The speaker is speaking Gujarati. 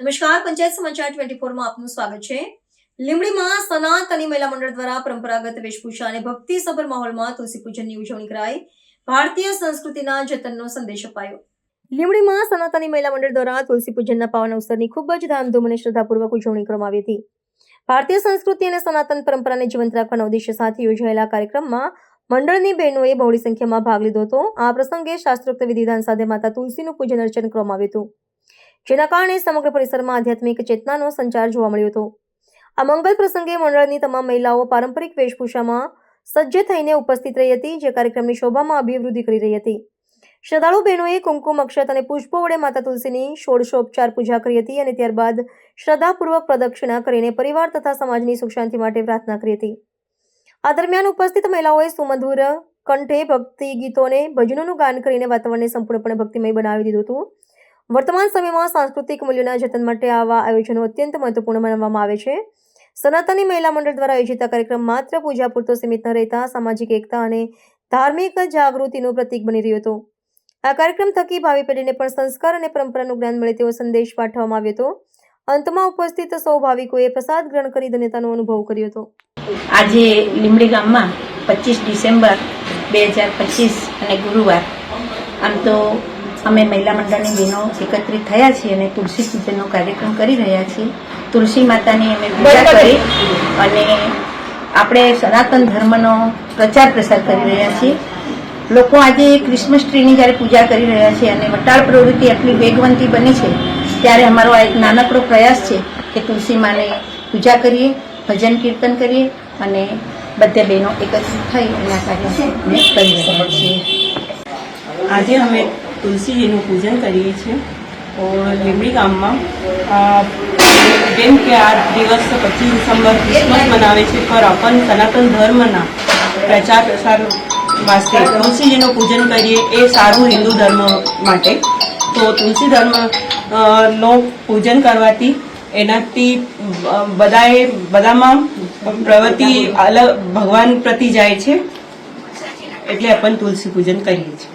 નમસ્કાર, પંચાયત સમાચાર ટ્વેન્ટી ફોરમાં આપનું સ્વાગત છે. લીંબડીમાં સનાતની મહિલા મંડળ દ્વારા પરંપરાગત વેશભૂષા અને ભક્તિસભર માહોલમાં તુલસી પૂજનની ઉજવણી કરાઈ. ભારતીય સંસ્કૃતિના જતનનો સંદેશ અપાયો. લીંબડીમાં સનાતની મહિલા મંડળ દ્વારા તુલસી પૂજનના પાવન અવસરની ખૂબ જ ધામધૂમ અને શ્રદ્ધાપૂર્વક ઉજવણી કરવામાં આવી હતી. ભારતીય સંસ્કૃતિ અને સનાતન પરંપરાને જીવંત રાખવાના ઉદ્દેશ્ય સાથે યોજાયેલા કાર્યક્રમમાં મંડળની બહેનોએ બહોળી સંખ્યામાં ભાગ લીધો હતો. આ પ્રસંગે શાસ્ત્રોક્ત વિધિવિધાન સાથે માતા તુલસીનું પૂજન અર્ચન કરવામાં આવ્યું હતું. જેના કારણે સમગ્ર પરિસરમાં આધ્યાત્મિક ચેતનાનો સંચાર જોવા મળ્યો હતો. આ મંગલ પ્રસંગે મંડળની તમામ મહિલાઓ પારંપરિક વેશભૂષામાં સજ્જ થઈને ઉપસ્થિત રહી હતી, જે કાર્યક્રમની શોભામાં અભિવૃદ્ધિ કરી રહી હતી. શ્રદ્ધાળુ બહેનોએ કુમકુમ અક્ષત અને પુષ્પો વડે માતા તુલસીની ષોડશોપચાર પૂજા કરી હતી અને ત્યારબાદ શ્રદ્ધાપૂર્વક પ્રદક્ષિણા કરીને પરિવાર તથા સમાજની સુખ શાંતિ માટે પ્રાર્થના કરી હતી. આ દરમિયાન ઉપસ્થિત મહિલાઓએ સુમધુર કંઠે ભક્તિ ગીતોને ભજનોનું ગાન કરીને વાતાવરણને સંપૂર્ણપણે ભક્તિમય બનાવી દીધું હતું. વર્તમાન સમયમાં સાંસ્કૃતિક મૂલ્યોના જતન માટે આવા આયોજનો અત્યંત મહત્વપૂર્ણ માનવામાં આવે છે. સનાતની મહિલા મંડળ દ્વારા આયોજિત આ કાર્યક્રમ માત્ર પૂજા પૂરતો સીમિત ન રહેતા, સામાજિક એકતા અને ધાર્મિક જાગૃતિનું પ્રતીક બની રહ્યો હતો. આ કાર્યક્રમ થકી ભાવિ પેઢીને પણ સંસ્કાર અને પરંપરાનું જ્ઞાન મળે તેવો સંદેશ પાઠવવામાં આવ્યો હતો. અંતમાં ઉપસ્થિત સૌ ભાવિકોએ પ્રસાદ ગ્રહણ કરી ધન્યતાનો અનુભવ કર્યો હતો. આજે લીમડી ગામમાં પચીસ ડિસેમ્બર બે હજાર પચીસ અને ગુરુવાર. આમ તો અમે મહિલા મંડળની બહેનો એકત્રિત થયા છીએ અને તુલસી પૂજનનો કાર્યક્રમ કરી રહ્યા છીએ. તુલસી માતાની અમે પૂજા કરી અને આપણે સનાતન ધર્મનો પ્રચાર પ્રસાર કરી રહ્યા છીએ. લોકો આજે ક્રિસમસ ટ્રીની જ્યારે પૂજા કરી રહ્યા છે અને વટાળ પ્રવૃત્તિ આટલી વેગવંતી બની છે ત્યારે અમારો આ એક નાનકડો પ્રયાસ છે કે તુલસી માને પૂજા કરીએ ભજન કીર્તન કરીએ અને બધે બહેનો એકત્રિત થઈ અને આ કાર્ય અમે કરી રહ્યા છીએ. આજે અમે તુલસીજીનું પૂજન કરીએ છીએ. ઓર લીમડી ગામમાં જેમ કે આ દિવસ પચીસ ડિસેમ્બર ક્રિસમસ મનાવે છે, પર આપણ સનાતન ધર્મના પ્રચાર પ્રસાર વાસ્તે તુલસીજીનું પૂજન કરીએ, એ સારું હિન્દુ ધર્મ માટે. તો તુલસી ધર્મ નો પૂજન કરવાથી એનાથી બધાએ, બધામાં પ્રવૃત્તિ અલગ ભગવાન પ્રતિ જાય છે. એટલે આપણ તુલસી પૂજન કરીએ છીએ.